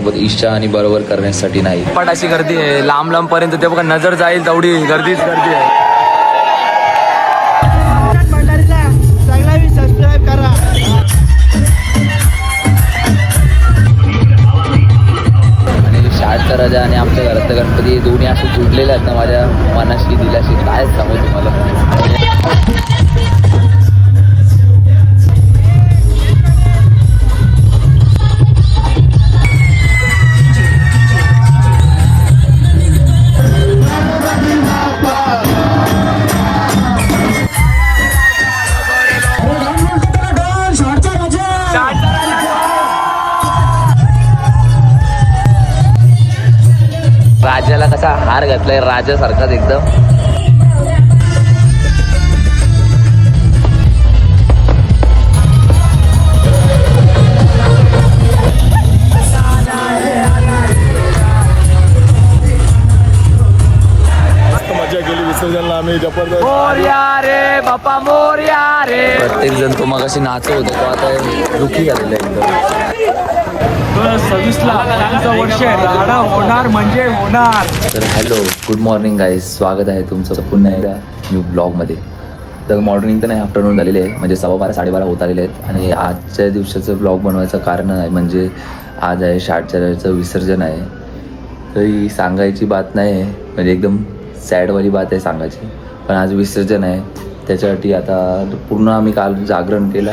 कोणासोबत इच्छा आणि बरोबर करण्यासाठी नाही. पण अशी गर्दी आहे. लांब लांब पर्यंत ते बघा नजर जाईल तेवढी गर्दीच गर्दी आहे. शाळेचा राजा आणि आमच्या घरातलं गणपती दोन्ही असे जुडलेले आहेत ना माझ्या मनाशी दिलाशी काय सांगू तुम्हाला? हार घातलाय राजासारखाच एकदम. मजा केली विसर्जनला आम्ही जबरदस्त. मोर्या रे बाप्पा मोर्या रे. प्रत्येक जण तो मग अशी नाचत होता तो आता दुखी झालेला आहे एकदम. सव्वीसला. वर्ष राडा होणार म्हणजे होणार. तर हॅलो गुड मॉर्निंग गाईज. स्वागत आहे तुमचं. पुन्हा एकदा न्यू ब्लॉगमध्ये. तर मॉर्निंग तर नाही आफ्टरनून झालेले आहे म्हणजे सव्वा बारा साडेबारा होत आलेले आहेत. आणि आजच्या दिवसाचं ब्लॉग बनवायचं कारण आहे म्हणजे आज आहे शाळेचं विसर्जन आहे. तरी सांगायची बात नाही आहे. म्हणजे एकदम सॅडवाली बात आहे सांगायची. पण आज विसर्जन आहे. त्याच्यासाठी आता पूर्ण आम्ही काल जागरण केलं.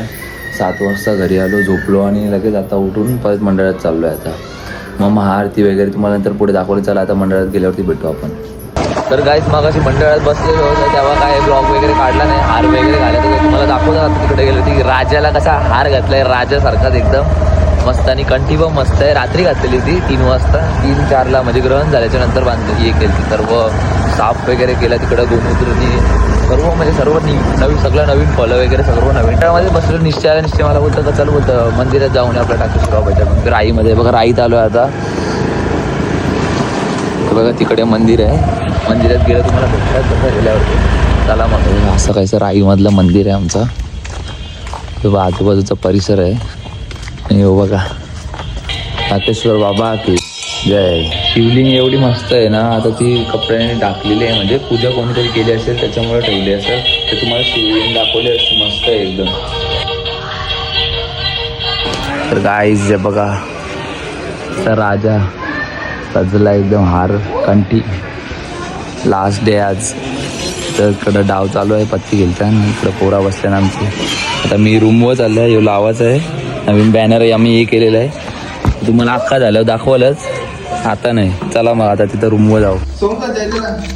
सात वाजता घरी आलो झोपलो आणि लगेच आता उठून परत मंडळात चाललो आहे आता. मग महाआरती वगैरे तुम्हाला नंतर पुढे दाखवलं चला आता मंडळात गेल्यावरती भेटू आपण. तर गाईज मग अशी मंडळात बसलेलो होतो तेव्हा काय ब्लॉग वगैरे काढला नाही हार वगैरे घाला तर तुम्हाला दाखवलं आता तिकडे गेलो की राजाला कसा हार घातलाय राजासारखाच एकदम मस्त आणि कंठी पण मस्त आहे. रात्री घातलेली ती तीन वाजता तीन चारला म्हणजे ग्रहण झाल्याच्यानंतर बांधली एक केली तर सर्व साफ वगैरे केलं तिकडं गोमूत्रनी सर्व म्हणजे सर्व नवीन सगळं नवीन फळं वगैरे सर्व नवीन. त्यामध्ये बसलो निश्चय निश्चय मला बोलतं का चल बोलतं मंदिरात जाऊन आपल्या टाकेश्वराव पाहिजे राईमध्ये बघा राईत आलो आता. बघा तिकडे मंदिर आहे. मंदिरात गेलं तुम्हाला भेटतात कसं गेल्यावरती. चला मग. असं काहीसं राईमधलं मंदिर आहे आमचं. आजूबाजूचा परिसर आहे. आणि हो बघा. नाकेश्वर बाबा की जय. शिवलिंग एवढी मस्त आहे ना आता ती कपड्याने टाकलेली आहे म्हणजे पूजा कोणीतरी केली असेल त्याच्यामुळे ठेवली असेल ते तुम्हाला शिवलिंग दाखवले असते मस्त आहे एकदम. तर गाईज बघा तर राजा सजला एकदम हार कंठी. लास्ट डे आज. तर इकडं डाव चालू आहे पत्ती घेलता इकडं पोरा बसल्या ना आमची. आता मी रूमवर चाललो आहे ह्यो लावाच आहे. नवीन बॅनर आम्ही हे केलेलं आहे. तुम्हाला अख्खा झालं दाखवलंच. आता नाही. चला मग आता तिथं रूमवर जाऊ.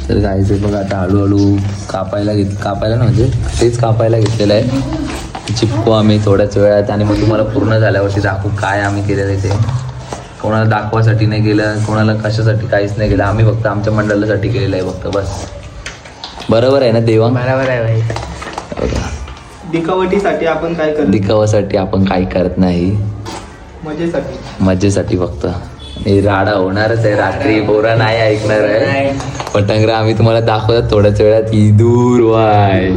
तर जायचं बघा आता हळूहळू. कापायला घेत कापायला ना म्हणजे? तेच कापायला घेतलेलं आहे. चिपकू आम्ही थोड्याच वेळात आणि मग तुम्हाला पूर्ण झाल्यावरती दाखवू काय आम्ही केलेलं आहे ते. कोणाला दाखवासाठी नाही केलं कोणाला कशासाठी काहीच नाही केलं. आम्ही फक्त आमच्या मंडळासाठी केलेलं आहे फक्त बस. बरोबर आहे ना देवा? बरोबर आहे भाई. बघा. दिखावटीसाठी आपण काय करतो दिखावासाठी आपण काही करत नाही. मजेसाठी. मजेसाठी फक्त. राडा होणारच आहे. रात्री पोरा नाही ऐकणार आहे. पतंगरा आम्ही तुम्हाला दाखवतात थोड्याच वेळात. ही दूर वाय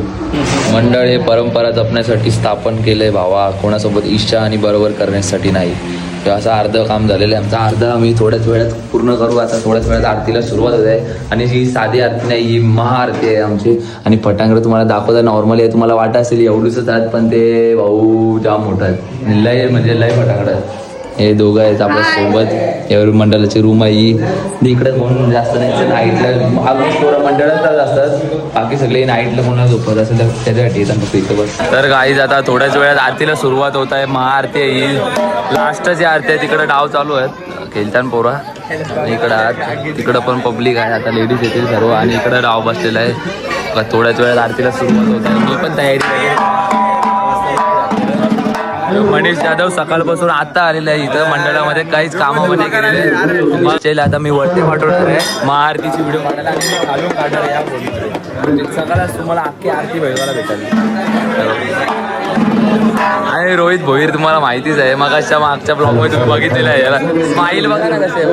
मंडळ हे परंपरा जपण्यासाठी स्थापन केलंय भावा. कोणासोबत इच्छा आणि बरोबर करण्यासाठी नाही. तर असं अर्ध काम झालेलं आहे. आमचं अर्ध आम्ही थोड्याच वेळात पूर्ण करू. आता थोड्याच वेळात आरतीला सुरुवात होत. आहे आणि ही साधी आरती नाही ही महाआरती आहे आमची. आणि फटांगडं तुम्हाला दाखवता नॉर्मली आहे. तुम्हाला वाटत असेल एवढीच आहेत पण ते भाऊ जाम मोठा आहेत. आणि लय म्हणजे लय फटांगडं आहेत. हे दोघं आहेत आपल्यासोबत. एवढी मंडळाची रूम आहे ही. इकडे कोण जास्त नाही नाईटला ऑलमोस्ट थोडं मंडळातच असतात. बाकी सगळे नाईटला कोणाला झोपत असेल तर त्याच्यासाठी येतात फक्त इथं बस. तर गाईज आता थोड्याच वेळात आरतीला सुरुवात होत आहे. महाआरती आहे ही लास्टची आरती आहे. तिकडे डाव चालू आहेत. खेळताना पोरा. आणि इकडं आत तिकडं पण पब्लिक आहे. आता लेडीज येतील सर्व. आणि इकडं डाव बसलेला आहे. थोड्याच वेळात आरतीला सुरुवात होत आहे. मी पण तयारी मनीष जाधव सकाळपासून आता आलेला आहे इथं. मंडळामध्ये काहीच कामं पण नाही केलेले. मग आता मी वरती पाठवणार आहे. मग आरतीची व्हिडिओ काढायला आणि मी काढणार आहे या फोनमध्ये म्हणजे सकाळच तुम्हाला अख्खी आरती भेटवायला भेटेल. आणि रोहित भोईर तुम्हाला माहितीच आहे. मग अशा मागच्या ब्लॉगमध्ये तुम्ही बघितलेलं आहे. याला स्माईल बघा ना कसे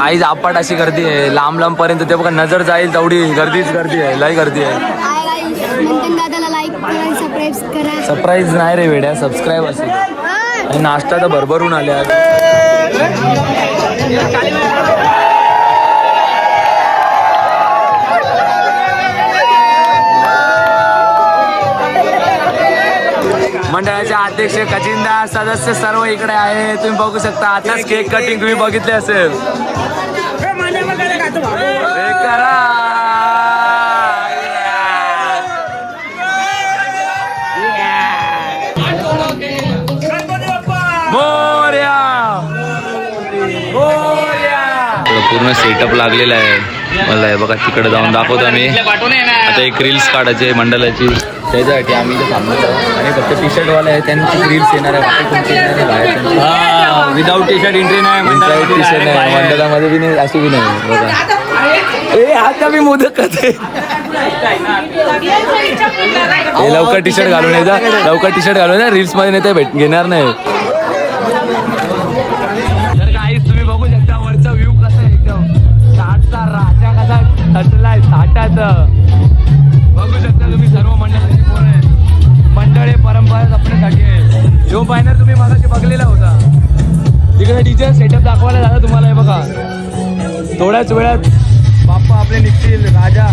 आईज आपट अशी गर्दी आहे. लांब लांब पर्यंत ते बघा नजर जाईल तेवढी. गर्दीच गर्दी आहे. लय गर्दी आहे. सरप्राईज नाही रे वेड्या. सबस्क्राईब असेल नाश्ता तर भरभरून आल्या. मंडळाचे अध्यक्ष कचिंदा सदस्य सर्व इकडे आहे. तुम्ही बघू शकता आताच केक कटिंग तुम्ही बघितले असेल. पूर्ण सेटअप लागलेला आहे. मला हे बघा तिकडे जाऊन दाखवतो आम्ही. आता एक रील्स काढायची मंडळाची. त्याच्यासाठी आम्ही इथे थांबलो आणि फक्त टी शर्ट वाला आहे त्यांची रील्स येणार आहे बाकी कोणती येणार बाहेर विदाऊट टी शर्ट एंट्री नाही टी शर्ट नाही मंडळामध्ये बी नाही अशी बी नाही बघा. ए आता मी मोदक करते. लवकर टी शर्ट घालून येता लवकर टी शर्ट घालून रील्समध्ये नाही ते भेट घेणार नाही. फायनल तुम्ही मागाशी बघलेला होता. तिकडे डीजे सेटअप दाखवायला झाला तुम्हाला हे बघा. थोड्याच वेळात बाप्पा आपले निघतील राजा.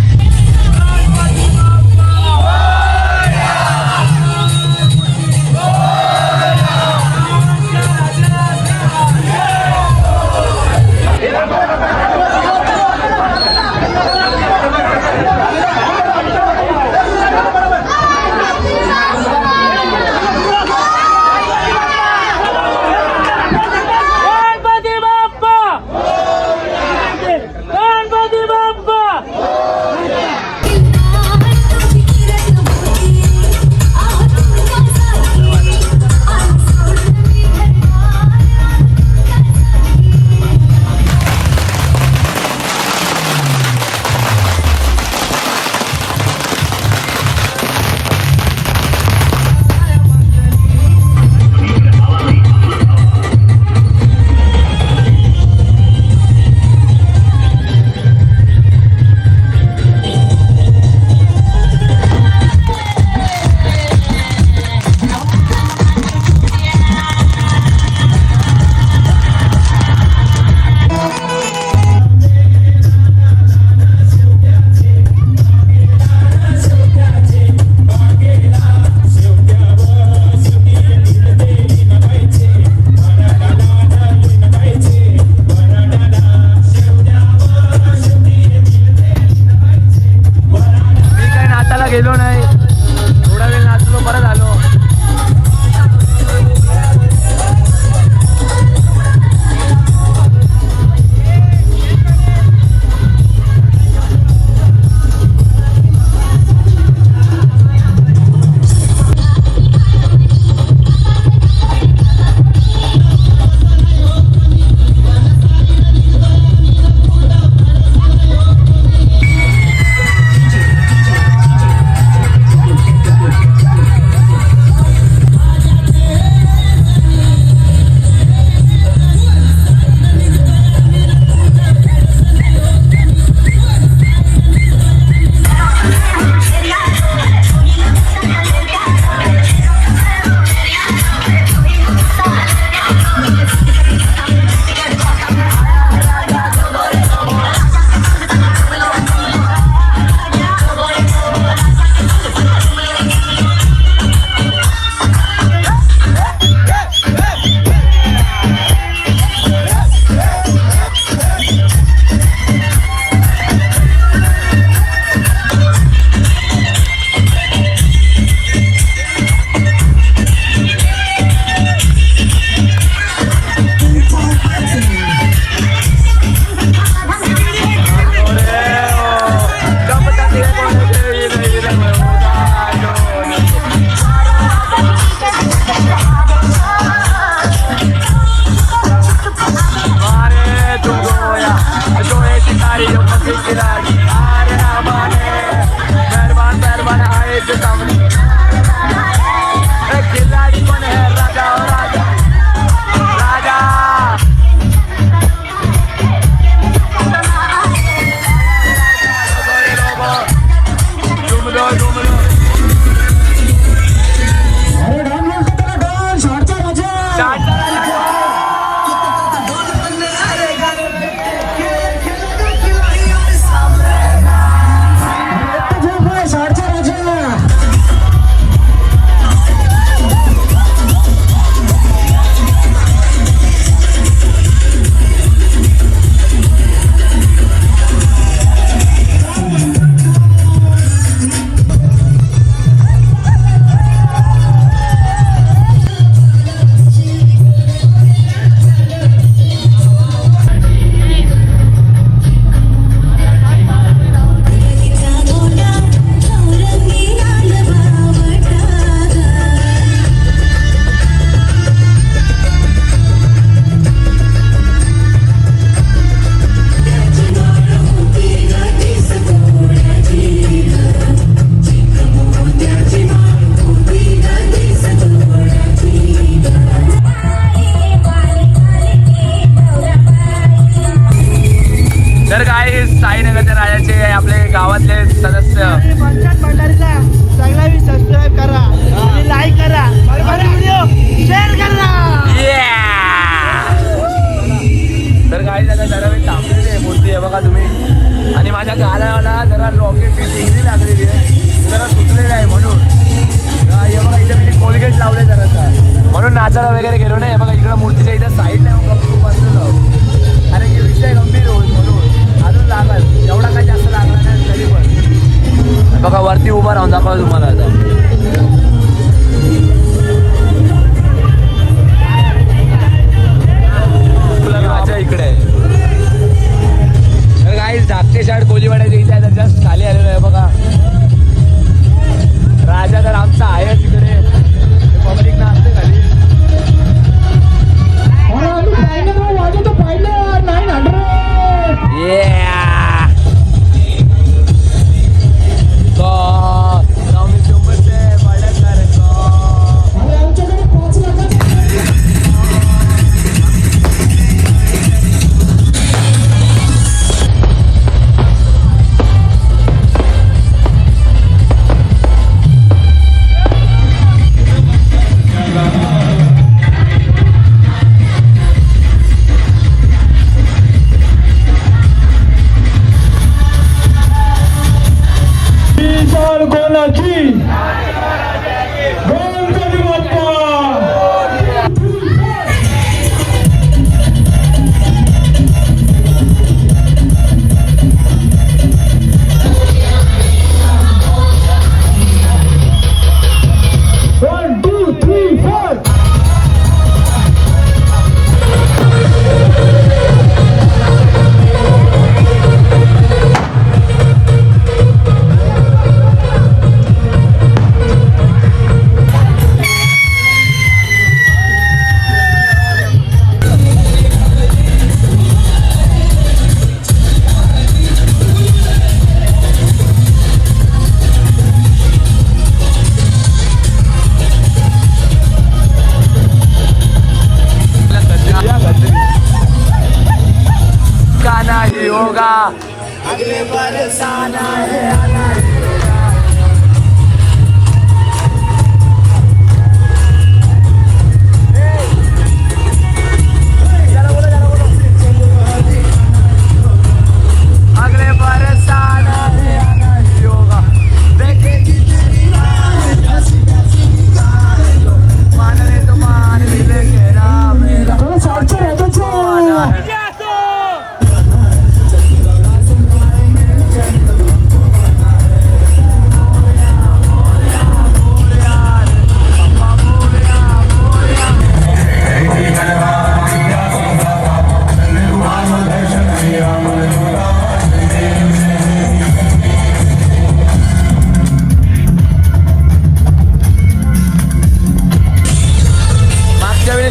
Take it out. गालाला जरा लॉकेट डिग्री लागलेली आहे जरा सुचलेलं आहे म्हणून. हे बघा इथे मी कोलगेट लावले जरा म्हणून नाचायला वगैरे गेलो नाही बघा इकडं मूर्तीच्या इथं साईडला खूप बसलेलो अरे हे विषय गंभीर होईल म्हणून. अजून लागल. एवढा काही जास्त लागला नाही तरी पण. बघा वरती उभा राहून दाखवा तुम्हाला आता.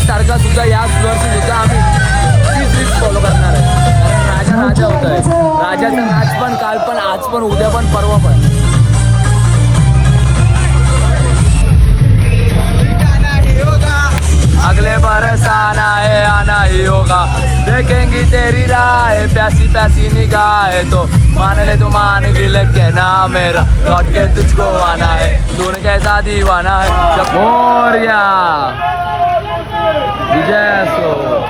मागच्या वेळेस सुद्धा याच वर्षी सुद्धा आम्ही तीच रीत फॉलो करणार आहे. कारण राजा राजा होत आहे राजाचं आज पण काल पण आज पण उद्या पण परवा पण. अगले बरस आना है आना ही होगा. देखेंगी तेरी राह प्यासी प्यासी निगाह तो. मान ले तू मान भी लेके ना मेरा. लौट के तुझको आना है. तूने कैसा दीवाना है? जब मोरिया विजय असो.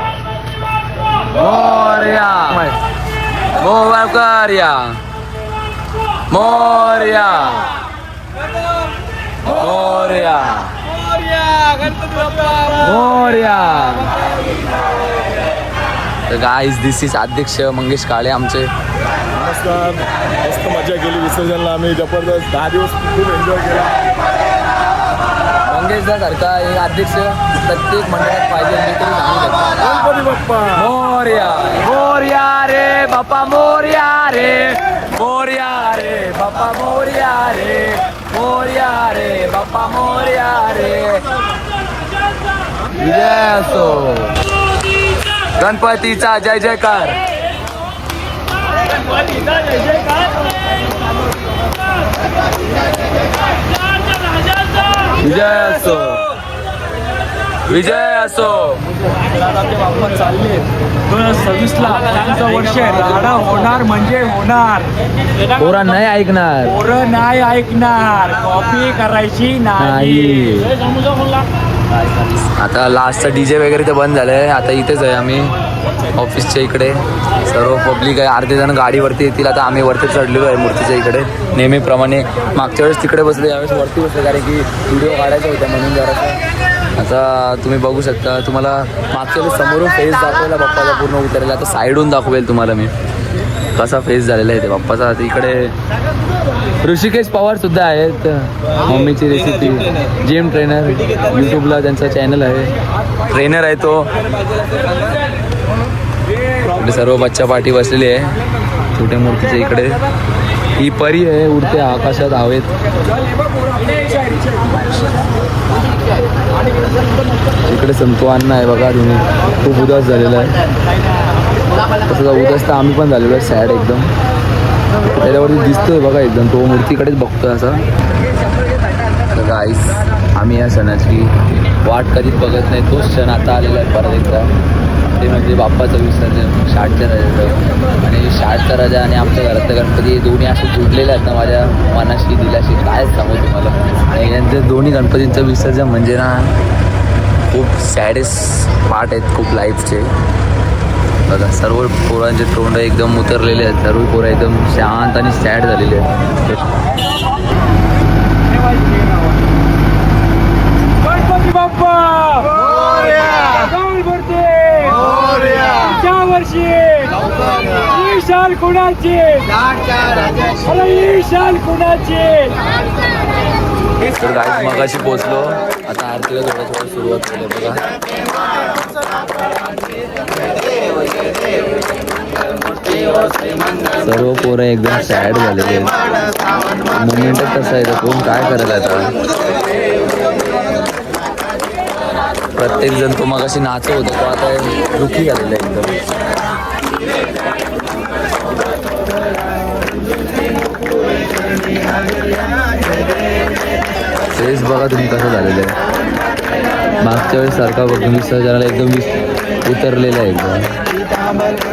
मोर्या. मोरया. मोर्या. मोर्या. मोर्या. तर गाईज दिस इज अध्यक्ष मंगेश काळे आमचे. नमस्कार. मस्त मजा केली विसर्जनला आम्ही. जबरदस्त दहा दिवस खूप एन्जॉय केला. सारखा एक अध्यक्ष प्रत्येक मंडळात पाहिजे मी तरी सांगू शकतो मोर्या. मोर्या रे बाप्पा मोर्या रे. मोर्या रे बाप्पा मोर्या रे. मोर्या रे बाप्पा मोर्या रे. विजय असो गणपतीचा जय जयकार. विजय असो विजय असो. वापर चालले दोन हजार सव्वीसला त्यांचं वर्ष आहे. राडा होणार म्हणजे होणार पोरा नाही ऐकणार. पोरं नाही. ऐकणार कॉपी करायची नाही आता लास्टचं डीजे वगैरे तर बंद झालंय. आता इथेच आहे आम्ही. ऑफिसच्या इकडे. सर्व पब्लिक आहे. अर्धे जण गाडीवरती येतील. आता आम्ही वरती चढलेलो आहे मूर्तीच्या इकडे. नेहमीप्रमाणे मागच्या वेळेस तिकडे बसले. यावेळेस वरती बसले. कारण की व्हिडिओ काढायचा होता म्हणून जरा आता तुम्ही बघू शकता तुम्हाला मागच्या वेळेस समोरून फेस दाखवला बाप्पाचा पूर्ण उतरलेला आता साईडहून दाखवेल तुम्हाला मी. कसा फेस झालेला आहे ते. बाप्पाचा इकडे ऋषिकेश पवार सुद्धा आहेत. मम्मीची रेसिपी जिम ट्रेनर यूट्यूबला त्यांचा चॅनल आहे. ट्रेनर आहे तो. सर्व बच्चा पाठी बसलेली आहे. छोट्या मूर्तीच्या इकडे. ही परी आहे उडते आकाशात हवेत. इकडे संतो अण्णा आहे बघा तुम्ही खूप उदास झालेला आहे. तसं उदास तर आम्ही पण झालेलो आहे सॅड एकदम. त्याच्यावरती दिसतोय बघा एकदम तो मूर्तीकडेच बघतोय असा. तर गाईस आम्ही या सणाची वाट कधीच बघत नाही तोच क्षण आता आलेला आहे परत एकदा. ते म्हणजे बाप्पाचं विसर्जन शाटच्या राजाचं आणि शाटचा राजा आणि आमच्या घरातलं गणपती हे दोन्ही असे जुडलेले आहेत ना माझ्या मनाशी दिलाशी काय सांगू तुम्हाला? आणि यांचे दोन्ही गणपतींचं विसर्जन म्हणजे ना खूप सॅडेस्ट पार्ट आहेत खूप लाईफचे बघा सर्व पोरांचे तोंड एकदम उतरलेले आहेत सर्व पोरं एकदम शांत आणि सॅड झालेले आहेत. गणपती बाप्पा! गौर भरते पुढच्या वर्षी ही शाल कुणाची? ही शाल कुणाची? तर गाईज मगाशी पोचलो आता आरतीला थोडं थोडं सुरुवात केली बघा. सर्व पोरं एकदम सॅड झालेले मुवमेंट कसं आहे तर कोण काय करत आता? प्रत्येक जण तो मगाशी नाचत होता तो आता दुखी झालेला आहे एकदम. फेस बघा तुम्ही कसं झालेलं आहे. मागच्या वेळेस सारखा बघ विसर्जनाला एकदम विस उतरलेला आहे एकदम.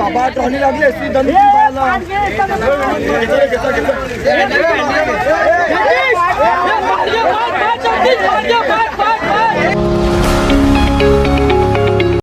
বাবা ট্রলি লাগले सी दमी पाला